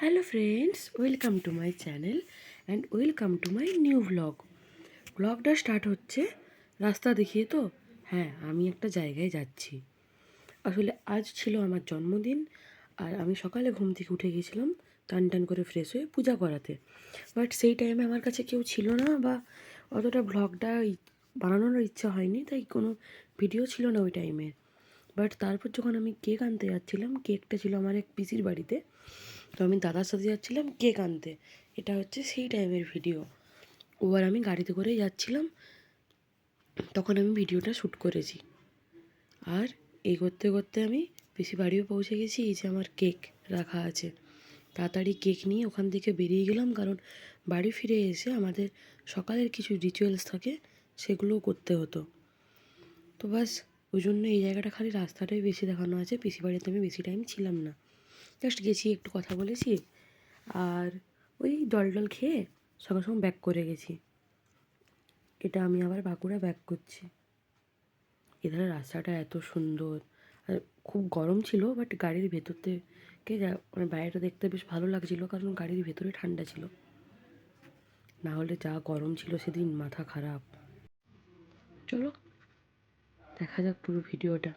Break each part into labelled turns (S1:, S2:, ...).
S1: Hello friends welcome to my channel and welcome to my new vlog ভ্লগটা start হচ্ছে রাস্তা দেখিয়ে তো? হ্যাঁ আমি একটা জায়গায় যাচ্ছি। আসলে আজ ছিল আমার জন্মদিন আর আমি সকালে ঘুম থেকে উঠে গেছিলাম টান টান করে ফ্রেশ হয়ে পূজা করাতে। বাট সেই টাইমে আমার কাছে কেউ ছিল না বা অতটা ভ্লগটা বানানোর ইচ্ছা হয়নি, তাই কোনো ভিডিও ছিল না ওই টাইমে বাট তারপর যখন আমি কেক আনতে যাচ্ছিলাম কেকটা ছিল আমার এক পিসির বাড়িতে। তো আমি দাদার সাথে যাচ্ছিলাম কেক আনতে। এটা হচ্ছে সেই টাইমের ভিডিও ও আর আমি গাড়িতে করে যাচ্ছিলাম। তখন আমি ভিডিওটা শ্যুট করেছি। আর এই করতে করতে আমি পিসি বাড়িও পৌঁছে গেছি, এই যে আমার কেক রাখা আছে। তাড়াতাড়ি কেক নিয়ে ওখান থেকে বেরিয়ে গেলাম কারণ বাড়ি ফিরে এসে আমাদের সকালের কিছু রিচুয়ালস থাকে, সেগুলোও করতে হতো। তো বাস ওই জন্য এই জায়গাটা খালি রাস্তাটাই বেশি দেখানো আছে। পিসি বাড়িতে আমি বেশি টাইম ছিলাম না। জাস্ট গেছি, একটু কথা বলেছি। আর ওই জল টল খেয়ে সঙ্গে সঙ্গে ব্যাক করে গেছি। এটা আমি আবার বাঁকুড়া ব্যাক করছি। এধারে রাস্তাটা এত সুন্দর। আর খুব গরম ছিল বাট গাড়ির ভেতর থেকে মানে বাইরেটা দেখতে বেশ ভালো লাগছিল, কারণ গাড়ির ভেতরে ঠান্ডা ছিল। না হলে যা গরম ছিল সেদিন মাথা খারাপ। চলো, দেখা যাক পুরো ভিডিওটা।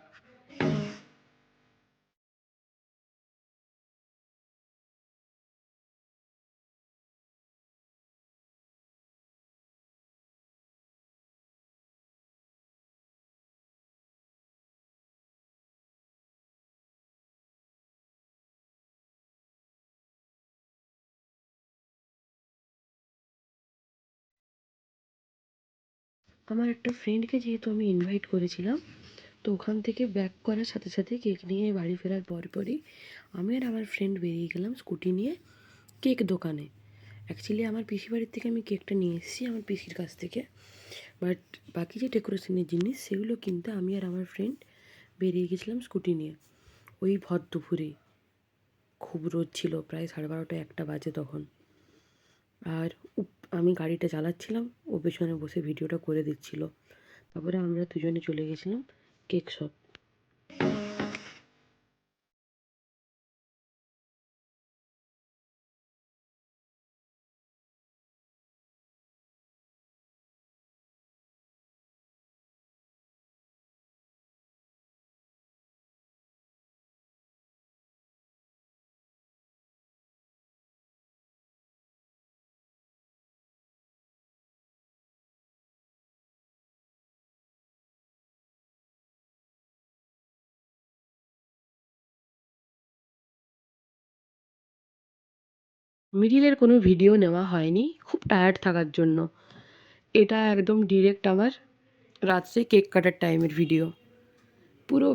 S1: আমার একটা ফ্রেন্ডকে যেহেতু আমি ইনভাইট করেছিলাম, তো ওখান থেকে ব্যাক করার সাথে সাথে কেক নিয়ে বাড়ি ফেরার পরপরই আমি আর আমার ফ্রেন্ড বেরিয়ে গেলাম স্কুটি নিয়ে কেক দোকানে। অ্যাকচুয়ালি আমার পিসি বাড়ির থেকে আমি কেকটা নিয়ে এসেছি আমার পিসির কাছ থেকে। বাট বাকি যে ডেকোরেশনের জিনিস, সেগুলো কিনতে আমি আর আমার ফ্রেন্ড বেরিয়ে গেছিলাম স্কুটি নিয়ে। ওই ভর দুপুরে। খুব রোদ ছিল, প্রায় সাড়ে বারোটা একটা বাজে তখন। আর আমি গাড়িটা চালাচ্ছিলাম, ও পেছনে বসে ভিডিওটা করে দিচ্ছিল। তারপরে আমরা দুজনে চলে গেছিলাম কেক শপ। মিডিলের কোনো ভিডিও নেওয়া হয়নি। খুব টায়ার্ড থাকার জন্য। এটা একদম ডিরেক্ট আমার রাত্রে কেক কাটার টাইমের ভিডিও পুরো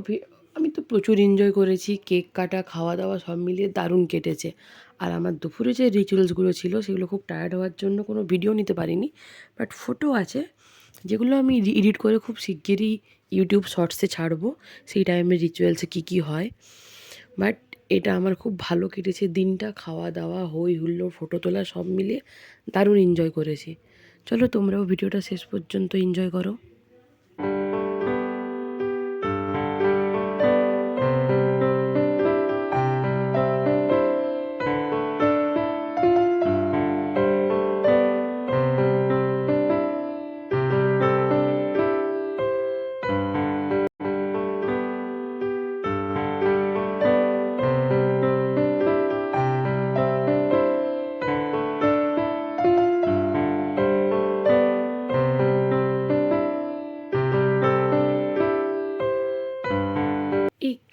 S1: আমি তো প্রচুর এনজয় করেছি। কেক কাটা খাওয়া দাওয়া সব মিলিয়ে দারুণ কেটেছে। আর আমার দুপুরে যে রিচুয়ালসগুলো ছিল, সেগুলো খুব টায়ার্ড হওয়ার জন্য কোনো ভিডিও নিতে পারিনি। বাট ফটো আছে, যেগুলো আমি এডিট করে খুব শিগগিরই ইউটিউব শর্টসে ছাড়বো। সেই টাইমের রিচুয়ালসে কী কী হয়। বাট এটা আমার খুব ভালো কেটেছে। দিনটা খাওয়া দাওয়া হই হুল্লোড় ফটো তোলা সব মিলিয়ে দারুণ এনজয় করেছি। চলো তোমরাও ভিডিওটা শেষ পর্যন্ত এনজয় করো।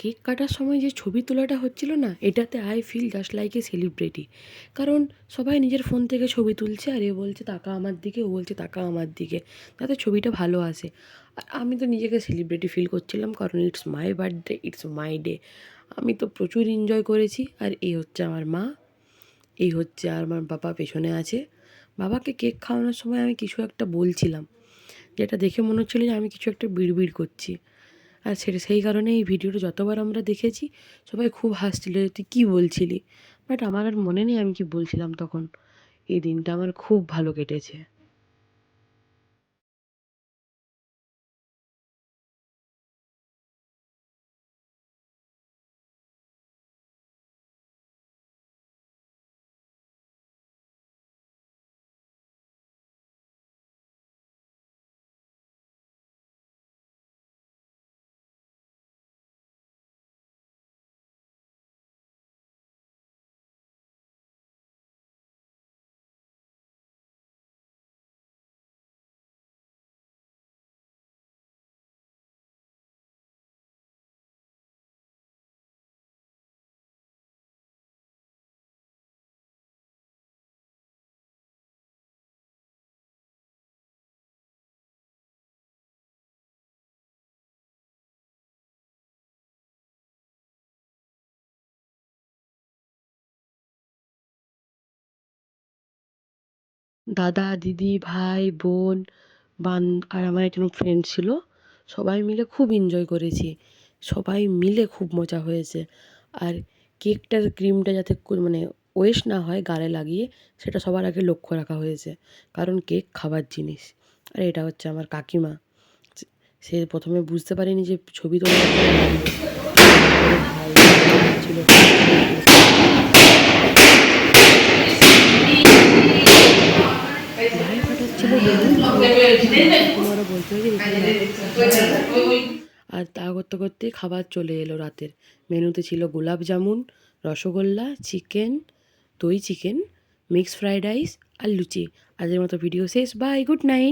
S1: কেক কাটার সময় যে ছবি তোলাটা হচ্ছিল না, এটাতে I feel just like a celebrity কারণ সবাই নিজের ফোন থেকে ছবি তুলছে আর এ বলছে, তাকা আমার দিকে ও বলছে, তাকা আমার দিকে তাতে ছবিটা ভালো আসে। আর আমি তো নিজেকে সেলিব্রিটি ফিল করছিলাম কারণ it's my birthday it's my day আমি তো প্রচুর এনজয় করেছি, আর এই হচ্ছে আমার মা, এই হচ্ছে আর আমার বাবা পেছনে আছে। বাবাকে কেক খাওয়ানোর সময় আমি কিছু একটা বলছিলাম, যেটা দেখে মনে হচ্ছিল যে আমি কিছু একটা বিড়বিড় করছি। আর সেটা সেই কারণে এই ভিডিওটা যতবার আমরা দেখেছি, সবাই খুব হাসছিল, তুই কী বলছিলি? বাট আমার আর মনে নেই আমি কি বলছিলাম তখন। এই দিনটা আমার খুব ভালো কেটেছে। দাদা দিদি ভাই বোন বান আর আমার একজন ফ্রেন্ড ছিল সবাই মিলে খুব এনজয় করেছি সবাই মিলে খুব মজা হয়েছে আর কেকটার ক্রিমটা যাতে মানে ওয়েস্ট না হয় গালে লাগিয়ে সেটা সবার আগে লক্ষ্য রাখা হয়েছে কারণ কেক খাবার জিনিস আর এটা হচ্ছে আমার কাকিমা সে- প্রথমে বুঝতে পারেনি যে ছবি তোলা ছিল আর তা করতে করতে খাবার চলে এলো রাতের। মেনুতে ছিল গোলাপ জামুন, রসগোল্লা, চিকেন, দই চিকেন মিক্স ফ্রাইড রাইস আর লুচি। আজকের মতো ভিডিও শেষ। Bye, good night.